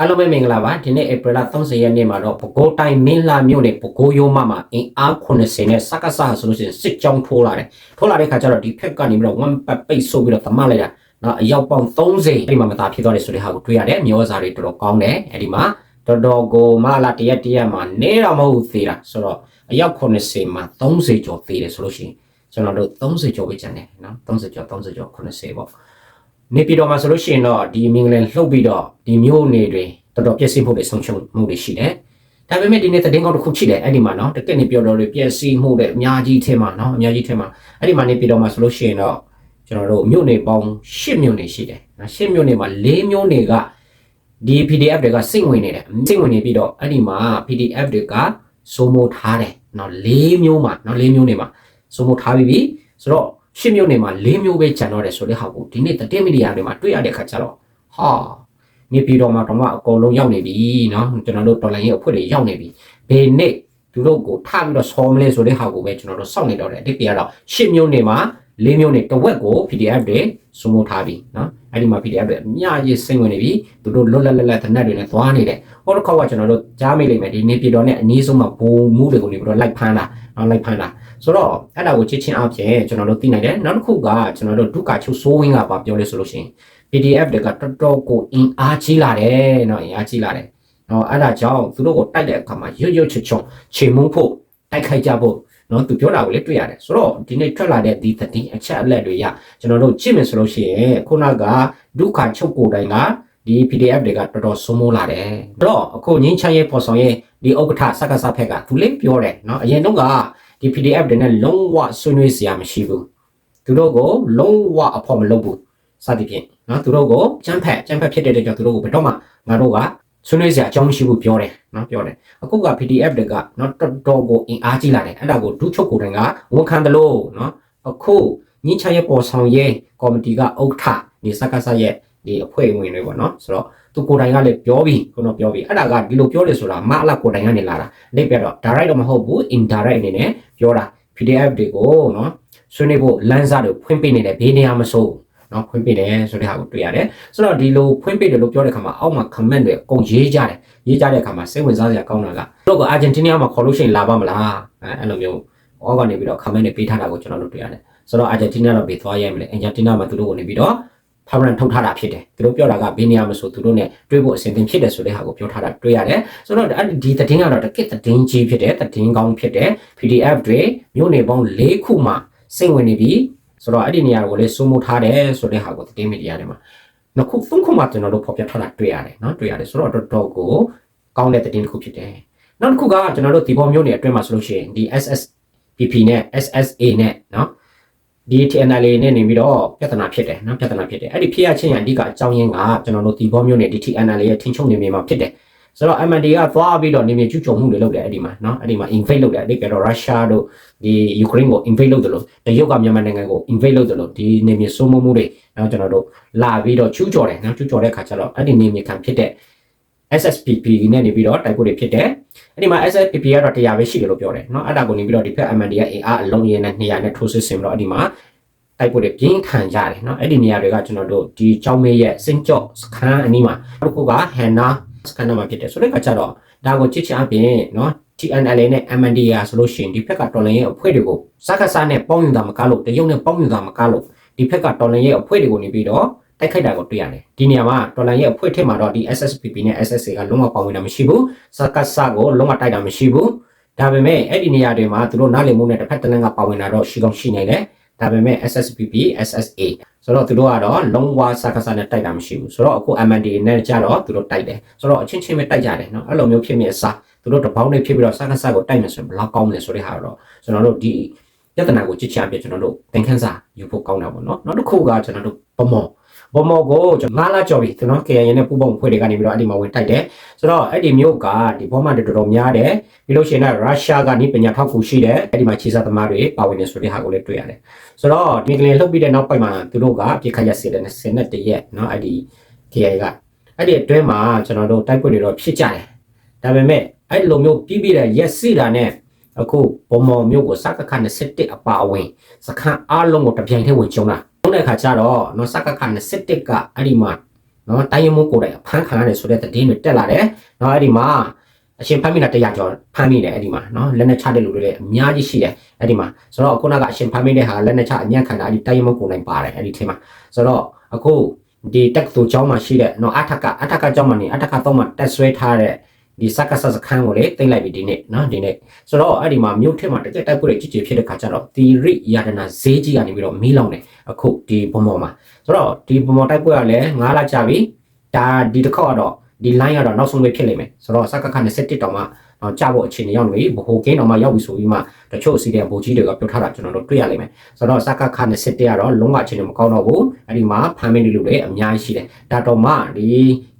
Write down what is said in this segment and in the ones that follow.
အားလုံးပဲမင်္ဂလာပါဒီနေ့ဧပြီလ30ရက်နေ့မှာတော့ပဲခူးတိုင်းမင်းလာမြို့နယ်ပဲခူးရိုးမမှာအင်အား80နဲ့စက္ကစဆိုလို့ရှိရင်စစ်ကြောင်းထိုးလာတယ်ထိုးလာတဲ့ခါကျတော့ဒီဖက်ကနေပြီးတော့ဝမ်ပတ်ပိတ်ဆို့ပြီးတော့သမလိုက်တာနော်အရောက်ပေါင်း30အဲ့ဒီမှာမသာဖြစ်သွားတယ်ဆိုတဲ့ဟာကိုတွေ့ရတယ်မျိုးစားတွေတော်တော်ကောင်းတယ်အဲ့ဒီမှာတော်တော်ကိုမလာတရက်တရက်မှာနေတော့မဟုတ်သေးတာဆိုတော့အရောက်80မှာ30ကျော်သေးတယ်ဆိုလို့ရှိရင်ကျွန်တော်တို့30ကျော်ပဲကျန်တယ်နော်30ကျော်30ကျော်80ပေါ့ နေပြည်တော်မှာဆိုလို့ရှိရင်တော့ဒီမင်္ဂလန်လှုပ်ပြီးတော့ဒီမျိုးနေတွေတော်တော်ပြည့်စုံမှုတွေဆုံးရှုံးမှုတွေရှိတယ်။ဒါပေမဲ့ဒီနေ့သတင်းကောင်းတစ်ခုရှိတယ်အဲ့ဒီမှာနော်တကက်နေပြောတော်တွေပြည့်စည်မှုတွေအများကြီးထဲမှာနော်အများကြီးထဲမှာအဲ့ဒီမှာနေပြည်တော်မှာဆိုလို့ရှိရင်တော့ကျွန်တော်တို့မြို့နေပေါင်း10မြို့နေရှိတယ်။နော်10မြို့နေမှာ4မြို့နေကဒီ PDF တွေကစိတ်ဝင်နေတယ်စိတ်ဝင်နေပြီးတော့အဲ့ဒီမှာ PDF တွေကစိုးမိုးထားတယ်နော်4မြို့မှာနော်4မြို့နေမှာစိုးမိုးထားပြီးပြီဆိုတော့ ရှစ်မြို့နယ်မှာ၄မြို့ပဲကျန်တော့တယ်ဆိုတဲ့ဟာကိုဒီနေ့သတင်းမီဒီယာတွေမှာတွေ့ရတဲ့ခါကျတော့ဟာနေပြည်တော်မှာတော့မှအကုန်လုံးရောက်နေပြီเนาะကျွန်တော်တို့တော်လိုင်းရဲ့အဖွဲ့တွေရောက်နေပြီဘယ်နေ့သူတို့ကိုထပြီးတော့ဆောမလဲဆိုတဲ့ဟာကိုပဲကျွန်တော်တို့စောင့်နေတော့တယ်အတိတ်ကတော့ရှစ်မြို့နယ်မှာ လေးမျိုးနဲ့တဝက်ကို PDF တွေစုံမထားပြီနော်အဲ့ဒီမှာ PDF တွေအများကြီးစိတ်ဝင်နေပြီသူတို့လွတ်လပ်လပ်လပ်တနက်တွေနဲ့သွားနေတယ်ဟောတစ်ခေါက်ကကျွန်တော်တို့ကြားမိလိမ့်မယ်ဒီနေပြည်တော်နဲ့အနည်းဆုံးမှာဘုံမှုတွေကိုနေပြီးတော့လိုက်ဖမ်းတာနော်လိုက်ဖမ်းတာဆိုတော့အဲ့ဒါကိုချစ်ချင်းအပြင်ကျွန်တော်တို့သိနိုင်တယ်နောက်တစ်ခုကကျွန်တော်တို့ဒုက္ခချုပ်ဆိုးဝင်းကပါပြောလို့ဆိုလို့ရှိရင် PDF တွေကတော်တော်ကိုအင်အားကြီးလာတယ်နော်အင်အားကြီးလာတယ်နော်အဲ့ဒါကြောင့်သူတို့ကိုတိုက်တဲ့အခါမှာရွတ်ရွတ်ချွတ်ချွတ်ချိန်မှုဖို့တိုက်ခိုက်ကြဖို့ နော်သူပြောတာကိုလည်းတွေ့ရတယ်ဆိုတော့ဒီနေ့ထွက်လာတဲ့ဒီသတင်းအချက်အလက်တွေကကျွန်တော်တို့ကြည့်မယ်ဆိုလို့ရှိရင်ခုနကဒုက္ခချုပ်ကိုယ်တိုင်ကဒီ PDF တွေကတော်တော်ဆုံးမလာတယ်။အဲ့တော့အခုငင်းချမ်းရဲ့ပေါ်ဆောင်ရဲ့ဒီဥက္ကဋ္ဌစက္ကစဖက်ကသူလည်းပြောတယ်နော်အရင်တုန်းကဒီ PDF တွေနဲ့လုံးဝဆွေးနွေးစရာမရှိဘူး။သူတို့ကိုလုံးဝအဖို့မလုပ်ဘူး။စသဖြင့်နော်သူတို့ကိုကျန်းဖက်ကျန်းဖက်ဖြစ်တဲ့တဲ့ကြောင့်သူတို့ကိုဘယ်တော့မှငါတို့က ဆွေးနွေးစရာအကြောင်းမရှိဘူးပြောတယ်နော်ပြောတယ်အခုက PDF တွေကနော်တော်တော်ကိုအင်အားကြီးလာတယ်အဲ့ဒါကိုဒုချုပ်ကိုယ်တိုင်ကဝန်ခံတယ်လို့နော်အခုညချရဲ့ပေါ်ဆောင်ရဲ့ကော်မတီကဥက္ကဋ္ဌဒီစက္ကစရဲ့ဒီအဖွဲ့ဝင်တွေပေါ့နော်ဆိုတော့သူကိုယ်တိုင်ကလည်းပြောပြီးခုနပြောပြီးအဲ့ဒါကဒီလိုပြောတယ်ဆိုတာမအလကိုယ်တိုင်ကနေလာတာလိပ်ပြတော့ direct တော့မဟုတ်ဘူး indirect အနေနဲ့ပြောတာ PDF တွေကိုနော်ဆွေးနွေးဖို့လမ်းစာတွေဖွင့်ပေးနေတယ်ဘေးနေရာမစိုး နော်ဖွင့်ပေးတယ်ဆိုတဲ့ဟာကိုတွေ့ရတယ်ဆိုတော့ဒီလိုဖွင့်ပေးတယ်လို့ပြောတဲ့ခါမှာအောက်မှာ comment တွေအကုန်ရေးကြတယ်ရေးကြတဲ့အခါမှာစိတ်ဝင်စားစရာကောင်းတာကတို့ကအာဂျင်တီးနားမှာခေါ်လို့ရှိရင်လာပါမလားအဲအဲ့လိုမျိုးအောက်ကနေပြီးတော့ comment တွေပေးထားတာကိုကျွန်တော်တို့တွေ့ရတယ်ဆိုတော့အာဂျင်တီးနားတော့ဘေးသွားရဲမလဲအာဂျင်တီးနားမှာသူတို့ကနေပြီးတော့ဖာမရန်ထုတ်ထားတာဖြစ်တယ်သူတို့ပြောတာကဘေးနေရာမဆိုသူတို့ ਨੇ တွေးဖို့အဆင်သင့်ဖြစ်တယ်ဆိုတဲ့ဟာကိုပြောထားတာတွေ့ရတယ်ဆိုတော့ဒီသတင်းကတော့တကစ်သတင်းကြီးဖြစ်တယ်သတင်းကောင်းဖြစ်တယ် PDF တွေမြို့နယ်ပေါင်း၄ခုမှာစိတ်ဝင်နေပြီး ဆိုတော့အဲ့ဒီနေရာကိုလည်းစိုးမိုးထားတယ်ဆိုတဲ့ဟာကိုသတင်းမီဒီယာတွေမှာနှစ်ခုသုံးခုမှကျွန်တော်တို့ဖော်ပြထားတာတွေ့ရတယ်နော်တွေ့ရတယ်ဆိုတော့တော်တော်ကိုကောင်းတဲ့သတင်းတစ်ခုဖြစ်တယ်နောက်တစ်ခုကကျွန်တော်တို့ဒီပေါ်မြို့နယ်အတွင်းမှာဆိုလို့ရှိရင်ဒီ SSPP နဲ့ SSA နဲ့နော်ဒီ TNL နဲ့နေပြီးတော့ပြဿနာဖြစ်တယ်နော်ပြဿနာဖြစ်တယ်အဲ့ဒီဖြစ်ရချင်းရအဓိကအကြောင်းရင်းကကျွန်တော်တို့ဒီဘောမျိုးနဲ့ဒီ TNL ရဲ့ထင်းချုံနေမြေမှာဖြစ်တယ် ဆိုတော့ MND ကသွားပြီးတော့နေမြေကျူးကျော်မှုတွေလုပ်တယ်အဲ့ဒီမှာနော်အဲ့ဒီမှာ invade လုပ်တယ်အဲ့ဒီကတော့ Russia တို့ဒီ Ukraine ကို invade လုပ်တယ်လို့တရုတ်ကမြန်မာနိုင်ငံကို invade လုပ်တယ်လို့ဒီနေမြေစိုးမိုးမှုတွေနော်ကျွန်တော်တို့လာပြီးတော့ကျူးကျော်တယ်နော်ကျူးကျော်တဲ့အခါကျတော့အဲ့ဒီနေမြေခံဖြစ်တဲ့ SSPP နဲ့နေပြီးတော့တိုက်ပွဲတွေဖြစ်တယ်အဲ့ဒီမှာ SSPP ကတော့100ပဲရှိတယ်လို့ပြောတယ်နော်အဲ့ဒါကိုနေပြီးတော့ဒီဖက် MND ကအင်အားအလုံးရင်းနဲ့200နဲ့ထိုးစစ်ဆင်ပြီးတော့အဲ့ဒီမှာတိုက်ပွဲတွေပြင်းထန်ကြတယ်နော်အဲ့ဒီနေရာတွေကကျွန်တော်တို့ဒီချောင်းမဲရဲ့စင်ကြော့စခန်းအနီးမှာတစ်ခုကဟန်နာ စကန်နာမှာဖြစ်တယ်ဆိုတဲ့အခါကျတော့ဒါကိုချစ်ချင်အပြင်နော် TNL နဲ့ MNDA ဆိုလို့ရှိရင်ဒီဘက်ကတော်လင်ရဲ့အဖွဲ့တွေကိုစက္ကစနဲ့ပေါင်းယူတာမကလို့တရုတ်နဲ့ပေါင်းယူတာမကလို့ဒီဘက်ကတော်လင်ရဲ့အဖွဲ့တွေကိုနေပြီးတော့တိုက်ခိုက်တာကိုတွေ့ရတယ်ဒီနေရာမှာတော်လန်ရဲ့အဖွဲ့ထက်မှာတော့ဒီ SSPP နဲ့ SSA ကလုံးဝပေါင်းဝင်တာမရှိဘူးစက္ကစကိုလုံးဝတိုက်တာမရှိဘူးဒါပေမဲ့အဲ့ဒီနေရာတွေမှာသူတို့နားလည်မှုနဲ့တစ်ဖက်တစ်လမ်းကပေါဝင်လာတော့ရှိကောင်းရှိနိုင်တယ် ဒါပေမဲ့ SSPP SSA ဆိုတော့သူတို့ကတော့လုံးဝစကားစားနဲ့တိုက်တာမရှိဘူးဆိုတော့အခု MND နဲ့ကြတော့သူတို့တိုက်တယ်ဆိုတော့အချင်းချင်းပဲတိုက်ကြတယ်เนาะအဲ့လိုမျိုးဖြစ်မြင်အစားသူတို့တပေါင်းနဲ့ဖြစ်ပြီးတော့စကားစားကိုတိုက်မယ်ဆိုရင်ဘယ်လောက်ကောင်းမလဲဆိုတဲ့ဟာတော့ကျွန်တော်တို့ဒီပြဿနာကိုကြည့်ချပြကျွန်တော်တို့သင်ခန်းစာယူဖို့ကောင်းတာပေါ့နော်နောက်တစ်ခုကကျွန်တော်တို့ပမော ဘမောကိုငါးလာကြော်ပြီကျွန်တော် KN နဲ့ပူပေါင်းဖွဲ့တွေကနေပြီးတော့အဲ့ဒီမှာဝင်တိုက်တယ်ဆိုတော့အဲ့ဒီမျိုးကဒီဘောမတွေတော်တော်များတယ်ပြီးလို့ရှိရင်တော့ရုရှားကနိပညာထောက်ကူရှိတယ်အဲ့ဒီမှာခြေစားသမားတွေပါဝင်နေဆိုတဲ့ဟာကိုလည်းတွေ့ရတယ်ဆိုတော့ဒီကလေးလှုပ်ပြီးတဲ့နောက်ပိုင်းမှာသူတို့ကပြစ်ခတ်ရစေတယ်နဲ့ဆယ်နဲ့တရက်เนาะအဲ့ဒီ KN ကအဲ့ဒီအတွင်းမှာကျွန်တော်တို့တိုက်ပွဲတွေတော့ဖြစ်ကြတယ်ဒါပေမဲ့အဲ့လိုမျိုးပြီးပြီးတဲ့ရက်စီတာနဲ့အခုဘမောမျိုးကိုစကခ21အပါအဝင်စခန်းအားလုံးကိုတပြိုင်တည်းဝင်ကျုံတာ တဲ့အခါကျတော့နော်စကခ21ကအဲ့ဒီမှာနော်တိုင်းရမိုးကိုယ်တိုင်ဖမ်းခံရတယ်ဆိုတဲ့သတင်းတွေတက်လာတယ်နော်အဲ့ဒီမှာအရှင်ဖမ်းမိတာတရားကျော်ဖမ်းမိတယ်အဲ့ဒီမှာနော်လက်နဲ့ချတဲ့လူတွေလည်းအများကြီးရှိတယ်အဲ့ဒီမှာဆိုတော့ခုနကအရှင်ဖမ်းမိတဲ့ဟာလက်နဲ့ချအညံ့ခံတာအဲ့ဒီတိုင်းရမိုးကိုယ်တိုင်ပါတယ်အဲ့ဒီထဲမှာဆိုတော့အခုဒီတက်သူကျောင်းမှာရှိတဲ့နော်အထက်ကအထက်ကကျောင်းမှာနေအထက်ကတော့မှတက်ဆွဲထားတဲ့ဒီစက္ကဆစခန်းကိုလေတင်လိုက်ပြီဒီနေ့နော်ဒီနေ့ဆိုတော့အဲ့ဒီမှာမြို့ထက်မှာတကယ်တိုက်ပွဲတွေကြီးကြီးဖြစ်တဲ့ခါကျတော့တီရိယာဒနာဈေးကြီးကနေပြီးတော့မီးလောင်တယ် အခုဒီဘုံပေါ်မှာဆိုတော့ဒီဘုံပေါ်တိုက်ပွဲကလည်း9လကြာပြီဒါဒီတစ်ခေါက်ကတော့ဒီ line ကတော့နောက်ဆုံးပဲဖြစ်လိမ့်မယ်ဆိုတော့စက္ကခ27တောင်မှတော့ကြဖို့အခြေအနေရောက်နေပြီဘိုကင်းတောင်မှရောက်ပြီဆိုပြီးမှတချို့စီတဲ့ဘိုကြီးတွေကပြောထားတာကျွန်တော်တို့တွေ့ရလိမ့်မယ်ဆိုတော့စက္ကခ27ကတော့လုံးဝအခြေအနေမကောင်းတော့ဘူးအဲ့ဒီမှာဖမ်းမင်းတွေလူတွေအများကြီးရှိတယ်ဒါတော့မှဒီ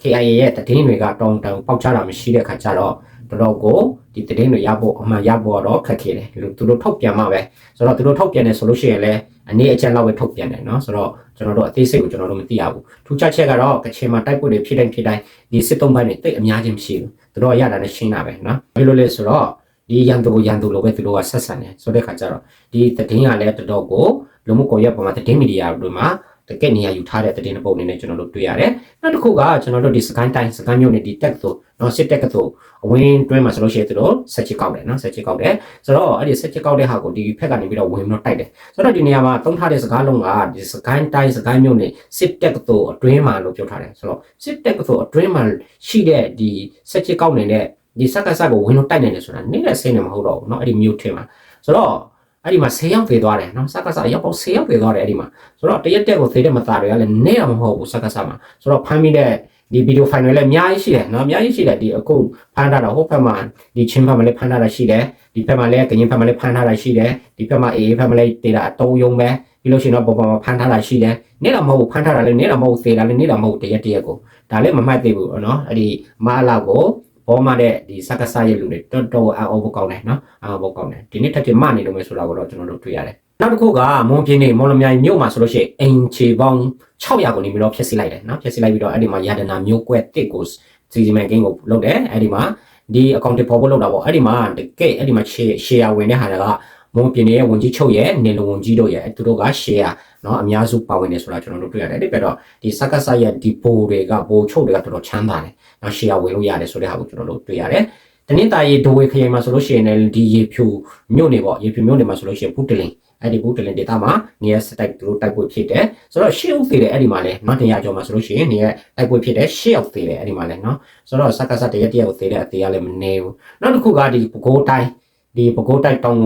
KIA ရဲ့တည်င်းတွေကတောင်းတန်ပေါက်ချတာမရှိတဲ့ခါကျတော့တော်တော်ကို ဒီတည်င်းတွေရဖို့အမှန်ရဖို့တော့ခက်ခဲတယ်သူတို့ထုတ်ပြန်မှပဲဆိုတော့သူတို့ထုတ်ပြန်တယ်ဆိုလို့ရှိရင်လည်းအနေအချက်လောက်ပဲထုတ်ပြန်တယ်เนาะဆိုတော့ကျွန်တော်တို့အသေးစိတ်ကိုကျွန်တော်တို့မသိရဘူးထူးခြားချက်ကတော့ကချင်မှာတိုက်ပွဲတွေဖြစ်တိုင်းဖြစ်တိုင်းဒီစစ်တုံးပိုင်းတွေတိတ်အများကြီးမရှိဘူးသူတို့ကရတာနဲ့ရှင်းတာပဲเนาะဘယ်လိုလဲဆိုတော့ဒီရန်သူရန်သူလိုပဲသူတို့ကဆက်ဆံတယ်ဆိုတဲ့ခါကျတော့ဒီတည်င်းကလည်းတော်တော်ကိုလူမှုကွန်ရက်ပေါ်မှာတည်င်းမီဒီယာတွေမှာ တကက်နေရာယူထားတဲ့တည်င်းပုတ်အနေနဲ့ကျွန်တော်တို့တွေ့ရတယ်။နောက်တစ်ခုကကျွန်တော်တို့ဒီစကိုင်းတိုင်းစကိုင်းမြို့နယ်ဒီတက်ဆိုနော်စစ်တက်ကဆိုအဝင်းတွဲမှာဆိုလို့ရှိရင်သူတို့ဆက်ချစ်ကောက်တယ်နော်ဆက်ချစ်ကောက်တယ်။ဆိုတော့အဲ့ဒီဆက်ချစ်ကောက်တဲ့ဟာကိုဒီဖက်ကနေပြီးတော့ဝင်တော့တိုက်တယ်။ဆိုတော့ဒီနေရာမှာသုံးထားတဲ့စကားလုံးကဒီစကိုင်းတိုင်းစကိုင်းမြို့နယ်စစ်တက်ဆိုအတွင်းမှာလို့ပြောထားတယ်။ဆိုတော့စစ်တက်ဆိုအတွင်းမှာရှိတဲ့ဒီဆက်ချစ်ကောက်နေတဲ့ဒီစက္ကစကိုဝင်တော့တိုက်နေတယ်ဆိုတာနေ့နဲ့ဆင်းနေမှာမဟုတ်တော့ဘူးနော်အဲ့ဒီမြို့ထင်မှာဆိုတော့ အဲ့ဒီမှာ10ရောက်သေးသွားတယ်နော်စက္ကစရောက်ပေါက်10ရောက်သေးသွားတယ်အဲ့ဒီမှာဆိုတော့တရက်တက်ကိုသေးတဲ့မသားတွေကလည်းနဲ့တော့မဟုတ်ဘူးစက္ကစမှာဆိုတော့ဖမ်းမိတဲ့ဒီဗီဒီယိုဖိုင်တွေလည်းအများကြီးရှိတယ်နော်အများကြီးရှိတယ်ဒီအခုဖမ်းထားတာဟိုဘက်မှာဒီချင်းဘက်မှာလည်းဖမ်းထားတာရှိတယ်ဒီဘက်မှာလည်းကရင်ဘက်မှာလည်းဖမ်းထားတာရှိတယ်ဒီဘက်မှာအေအေဘက်မှာလည်းဒေတာအတုံးယုံပဲပြီးလို့ရှိရင်တော့ပုံပေါ်မှာဖမ်းထားတာရှိတယ်နေ့တော့မဟုတ်ဖမ်းထားတာလည်းနေ့တော့မဟုတ်သေးတာလည်းနေ့တော့မဟုတ်တရက်တရက်ကိုဒါလည်းမမှတ်သေးဘူးနော်အဲ့ဒီမအလောက်ကို ပေါ်မှာတဲ့ဒီစက္ကစရဲ့လူတွေတော်တော်အော်ဘကောင်းတယ်နော်အော်ဘကောင်းတယ်ဒီနေ့ထပ်ချင်မနေလို့မယ်ဆိုတာကိုတော့ကျွန်တော်တို့တွေ့ရတယ်နောက်တစ်ခုကမွန်ပြင်းနေမော်လမြိုင်မြို့မှာဆိုလို့ရှိရင်အင်ချေပေါင်း600ကိုနေပြီးတော့ဖျက်ဆီးလိုက်တယ်နော်ဖျက်ဆီးလိုက်ပြီးတော့အဲ့ဒီမှာယာဒနာမျိုးကွက်တစ်ကိုစီစီမံကိန်းကိုလုပ်တယ်အဲ့ဒီမှာဒီအကောင့်တွေပေါ်ဖို့လုပ်တာပေါ့အဲ့ဒီမှာတကယ်အဲ့ဒီမှာ share ဝင်တဲ့ဟာကမွန်ပြင်းရဲ့ဝန်ကြီးချုပ်ရဲ့နေလုံဝန်ကြီးတို့ရဲ့သူတို့က share เนาะအများစုပါဝင်နေဆိုတာကျွန်တော်တို့တွေ့ရတယ်အဲ့ဒီပြတော့ဒီစက္ကဆရဲ့ဒီပိုတွေကပိုချုပ်တွေကတော်တော်ချမ်းသာတယ်เนาะ share ဝင်လို့ရတယ်ဆိုတဲ့ဟာကိုကျွန်တော်တို့တွေ့ရတယ်တနင်္သာရီဒိုဝေခရိုင်မှာဆိုလို့ရှိရင်လည်းဒီရေဖြူမြို့နေပေါ့ရေဖြူမြို့နေမှာဆိုလို့ရှိရင်ဖူးတလင်အဲ့ဒီဖူးတလင်ဒေတာမှာနေရစတိုက်သူတို့တိုက်ပွဲဖြစ်တယ်ဆိုတော့ရှေ့ဥသေးတယ်အဲ့ဒီမှာလည်းမတရားကျော်မှာဆိုလို့ရှိရင်နေရတိုက်ပွဲဖြစ်တယ်ရှေ့ဥသေးတယ်အဲ့ဒီမှာလည်းเนาะဆိုတော့စက္ကဆတရက်တရက်ကိုသေးတဲ့အသေးကလည်းမနေဘူးနောက်တစ်ခုကဒီပကိုးတိုင်းဒီပကိုးတိုင်းတောင်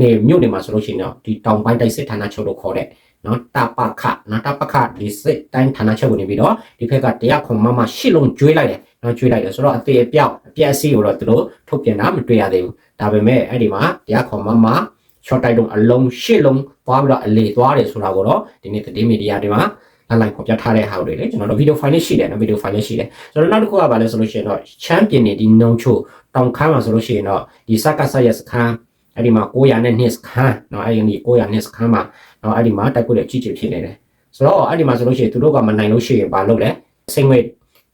နေမြို့နေမှာဆိုလို့ရှိရင်တော့ဒီတောင်ပိုင်းတိုက်စစ်ဌာနချုပ်လို့ခေါ်တဲ့ နော်တပခနော်တပခဒီစစ်တိုင်းဌာနချုပ်ကိုနေပြီးတော့ဒီဘက်ကတရားခွန်မမရှိလုံးကျွေးလိုက်တယ်နော်ကျွေးလိုက်တယ်ဆိုတော့အသေးအပြောက်အပြက်အစီကိုတော့သူတို့ထုတ်ပြန်တာမတွေ့ရသေးဘူးဒါပေမဲ့အဲ့ဒီမှာတရားခွန်မမ short title အလုံးရှစ်လုံးသွားပြီးတော့အလေသွားတယ်ဆိုတာကိုတော့ဒီနေ့သတင်းမီဒီယာတွေမှာလိုက်လိုက်ပေါ်ပြထားတဲ့ဟာတွေလေကျွန်တော်တို့ video file ရှိတယ်နော် video file ရှိတယ်ဆိုတော့နောက်တစ်ခုကဘာလဲဆိုလို့ရှိရင်တော့ချမ်းပြင်နေဒီနှုံချိုတောင်ခမ်းမှာဆိုလို့ရှိရင်တော့ဒီစကဆရစခန်းအဲ့ဒီမှာ900နဲ့200စခန်းနော်အဲ့ဒီ900နဲ့စခန်းမှာ နော်အဲ့ဒီမှာတိုက်ပွဲတွေအကြီးကြီးဖြစ်နေတယ်ဆိုတော့အဲ့ဒီမှာဆိုလို့ရှိရင်သူတို့ကမနိုင်လို့ရှိရင်ဘာလုပ်လဲစိတ်ငွေ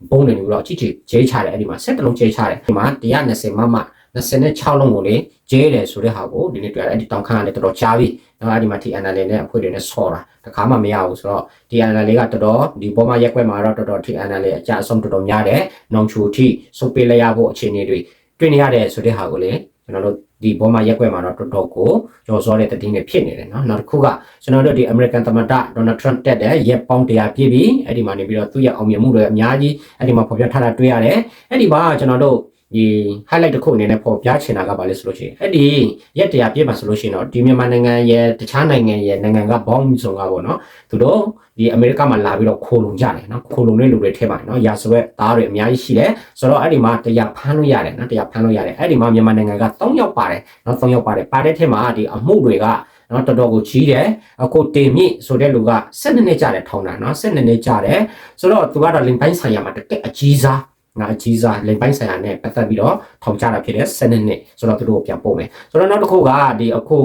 ဘုံတွေလို့တော့အကြီးကြီးဂျဲချတယ်အဲ့ဒီမှာ၁၇လုံးဂျဲချတယ်ဒီမှာ120မမ26လုံးကိုလေဂျဲတယ်ဆိုတဲ့ဟာကိုဒီနေ့တွေ့ရတယ်အဲ့ဒီတောင်ခန်းကလည်းတော်တော်ကြားပြီနော်အဲ့ဒီမှာ TNL နဲ့အဖွဲ့တွေနဲ့ဆော်တာတခါမှမရဘူးဆိုတော့ TNL လေးကတော်တော်ဒီပေါ်မှာရက်ွက်မှာတော့တော်တော် TNL လေးအကြအဆုံးတော်တော်များတယ်နောင်ချူထိစုပ်ပေးလိုက်ရဖို့အခြေအနေတွေတွေ့နေရတယ်ဆိုတဲ့ဟာကိုလေ ကျွန်တော်တို့ဒီဘောမှာရက်ွက်မှာတော့တော်တော်ကိုကြော်စောတဲ့တည်င်းတွေဖြစ်နေတယ်နော်နောက်တစ်ခုကကျွန်တော်တို့ဒီ American သမ္မတ Donald Trump တက်တဲ့ရက်ပေါင်း100ပြည့်ပြီအဲ့ဒီမှာနေပြီးတော့သူ့ရဲ့အောင်မြင်မှုတွေအများကြီးအဲ့ဒီမှာဖော်ပြထားတာတွေ့ရတယ်အဲ့ဒီမှာကျွန်တော်တို့ ဒီ highlight တစ်ခုအနေနဲ့ပေါ်ပြချင်တာကဘာလဲဆိုလို့ရှိရင်အဲ့ဒီရက်တရာပြည့်မှာဆိုလို့ရှိရင်တော့ဒီမြန်မာနိုင်ငံရဲ့တခြားနိုင်ငံရဲ့နိုင်ငံကဘောင်းစုံကပေါ့နော်သူတို့ဒီအမေရိကမှာလာပြီးတော့ခိုလုံကြတယ်နော်ခိုလုံတဲ့လူတွေထဲမှာနော်ရာဇဝတ်သားတွေအများကြီးရှိတယ်ဆိုတော့အဲ့ဒီမှာတရားဖမ်းလို့ရတယ်နော်တရားဖမ်းလို့ရတယ်အဲ့ဒီမှာမြန်မာနိုင်ငံက3ယောက်ပါတယ်နော်3ယောက်ပါတယ်ပါတဲ့ထဲမှာဒီအမှုတွေကနော်တော်တော်ကိုကြီးတယ်အခုတင်မြင့်ဆိုတဲ့လူက12နှစ်ကြာတယ်ထောင်းတာနော်12နှစ်ကြာတယ်ဆိုတော့သူကတော့လင်ပိုင်းဆိုင်ရာမှာတကယ်အကြီးစား ငါအကြီးစားလိမ်ပိုင်းဆိုင်ရာနဲ့ပတ်သက်ပြီးတော့ထောင်ချတာဖြစ်တဲ့7နှစ်ဆိုတော့သူတို့ကိုပြန်ပို့မယ်ဆိုတော့နောက်တစ်ခုကဒီအခု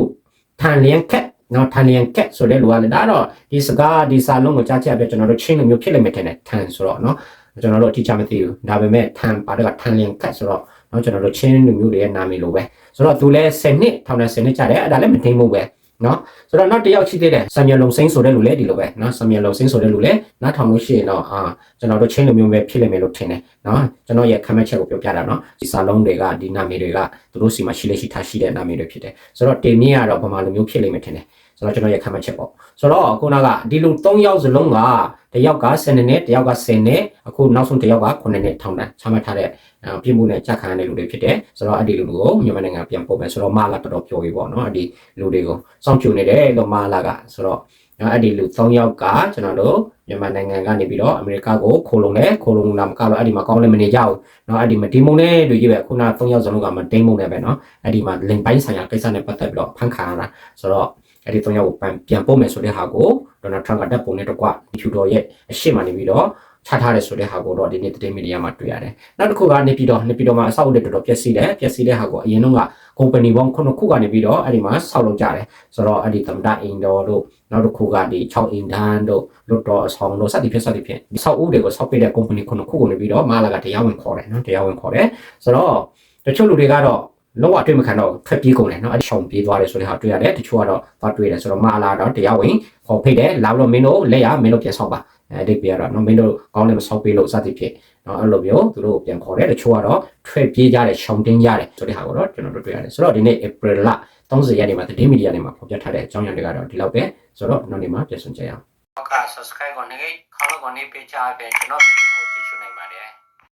ထန်လျန်ခက်နော်ထန်လျန်ကက်ဆိုတဲ့လူကလည်းဒါတော့ဒီစကားဒီစာလုံးကိုကြားချက်ပြကျွန်တော်တို့ချင်းလိုမျိုးဖြစ်လိမ့်မယ်ထင်တယ်ထန်ဆိုတော့နော်ကျွန်တော်တို့အတိအကျမသိဘူးဒါပေမဲ့ထန်ပါတော့ထန်လျန်ကက်ဆိုတော့နော်ကျွန်တော်တို့ချင်းလူမျိုးတွေရဲ့နာမည်လိုပဲဆိုတော့သူလည်း10နှစ်ထောင်နဲ့10နှစ်ကြာတယ်အဲ့ဒါလည်းမသိဘူးပဲ နော်ဆိုတော့နောက်တစ်ယောက်ရှိသေးတယ်ဆမ်မြလုံစိမ့်ဆိုတဲ့လူလည်းဒီလိုပဲနော်ဆမ်မြလုံစိမ့်ဆိုတဲ့လူလည်းနားထောင်လို့ရှိရင်တော့အာကျွန်တော်တို့ချင်းလိုမျိုးပဲဖြစ်လိမ့်မယ်လို့ထင်တယ်နော်ကျွန်တော်ရဲ့ခံမှတ်ချက်ကိုပြောပြတာနော်ဒီစာလုံးတွေကဒီနာမည်တွေကသူတို့စီမှာရှိလက်ရှိထားရှိတဲ့နာမည်တွေဖြစ်တယ်ဆိုတော့တင်မြင့်ကတော့ဗမာလိုမျိုးဖြစ်လိမ့်မယ်ထင်တယ် ဆိုတော့ကျွန်တော်ရခံမှချက်ပေါ့ဆိုတော့ခုနကဒီလို၃ယောက်စလုံးကတစ်ယောက်က10နှစ်တစ်ယောက်က10နှစ်အခုနောက်ဆုံးတစ်ယောက်က9နှစ်ထောင်တန်းချမှတ်ထားတဲ့ပြစ်မှုနဲ့ချက်ခံရတဲ့လူတွေဖြစ်တယ်ဆိုတော့အဲ့ဒီလူတွေကိုမြန်မာနိုင်ငံပြန်ပို့မယ်ဆိုတော့မလာတော်တော်ပြောကြီးပေါ့နော်အဲ့ဒီလူတွေကိုစောင့်ကြည့်နေတယ်လို့မလာကဆိုတော့နော်အဲ့ဒီလူ3ယောက်ကကျွန်တော်တို့မြန်မာနိုင်ငံကနေပြီးတော့အမေရိကကိုခိုးလုံတယ်ခိုးလုံလာမကတော့အဲ့ဒီမှာကောင်းလည်းမနေကြဘူးနော်အဲ့ဒီမှာဒီမုံနဲ့တွေ့ကြည့်ပဲခုန3ယောက်စလုံးကမတိမ်မုံနဲ့ပဲနော်အဲ့ဒီမှာလင်ပိုင်းဆိုင်ရာကိစ္စနဲ့ပတ်သက်ပြီးတော့ဖန်ခါရတာဆိုတော့ အဲ့ဒီ၃ယောက်ကိုပြန်ပို့မယ်ဆိုတဲ့ဟာကိုဒေါ်နယ်ထရန့်ကတပ်ပုံနဲ့တကွဖြူတော်ရဲ့အရှိမနေပြီးတော့ချထားတယ်ဆိုတဲ့ဟာကိုတော့ဒီနေ့သတင်းမီဒီယာမှာတွေ့ရတယ်။နောက်တစ်ခုကနေပြီးတော့နေပြီးတော့မှအဆောက်အဦတွေတော်တော်ပျက်စီးတယ်။ပျက်စီးတဲ့ဟာကိုအရင်တော့က company ပေါင်းခုနှစ်ခုကနေပြီးတော့အဲ့ဒီမှာဆောက်လုပ်ကြတယ်။ဆိုတော့အဲ့ဒီသမ္မတအိမ်တော်တို့နောက်တစ်ခုကဒီ6အိမ်တန်းတို့လွတ်တော်အဆောင်တို့စသည်ဖြင့်စသည်ဖြင့်ဒီဆောက်ဦးတွေကိုဆောက်ပေးတဲ့ company ခုနှစ်ခုကနေပြီးတော့မာလာကတရားဝင်ခေါ်တယ်နော်တရားဝင်ခေါ်တယ်ဆိုတော့တချို့လူတွေကတော့ လုံးဝတွေ့မခံတော့ဖက်ပြေးကုန်တယ်နော်အဲ့ဒီရှောင်ပြေးသွားတယ်ဆိုတဲ့ဟာတွေ့ရတယ်တချို့ကတော့သွားတွေ့တယ်ဆိုတော့မာလာတော့တရားဝင်ခေါ်ဖိတ်တယ်လာလို့မင်းတို့လက်ရမင်းတို့ပြန်ဆောက်ပါအဲ့ဒီပြရတော့နော်မင်းတို့ကောင်းလည်းမဆောက်ပေးလို့စသည်ဖြင့်နော်အဲ့လိုမျိုးသူတို့ပြန်ခေါ်တယ်တချို့ကတော့ထွက်ပြေးကြတယ်ရှောင်တင်းကြတယ်ဆိုတဲ့ဟာကိုတော့ကျွန်တော်တို့တွေ့ရတယ်ဆိုတော့ဒီနေ့ April လ30ရက်နေ့မှာသတင်းမီဒီယာတွေမှာဖော်ပြထားတဲ့အကြောင်းအရာတွေကတော့ဒီလောက်ပဲဆိုတော့နောက်နေ့မှာပြန်ဆုံကြရအောင်က subscribe ကိုနေခေါင်းကိုနေပေးချပေးကျွန်တော်ဗီဒီယို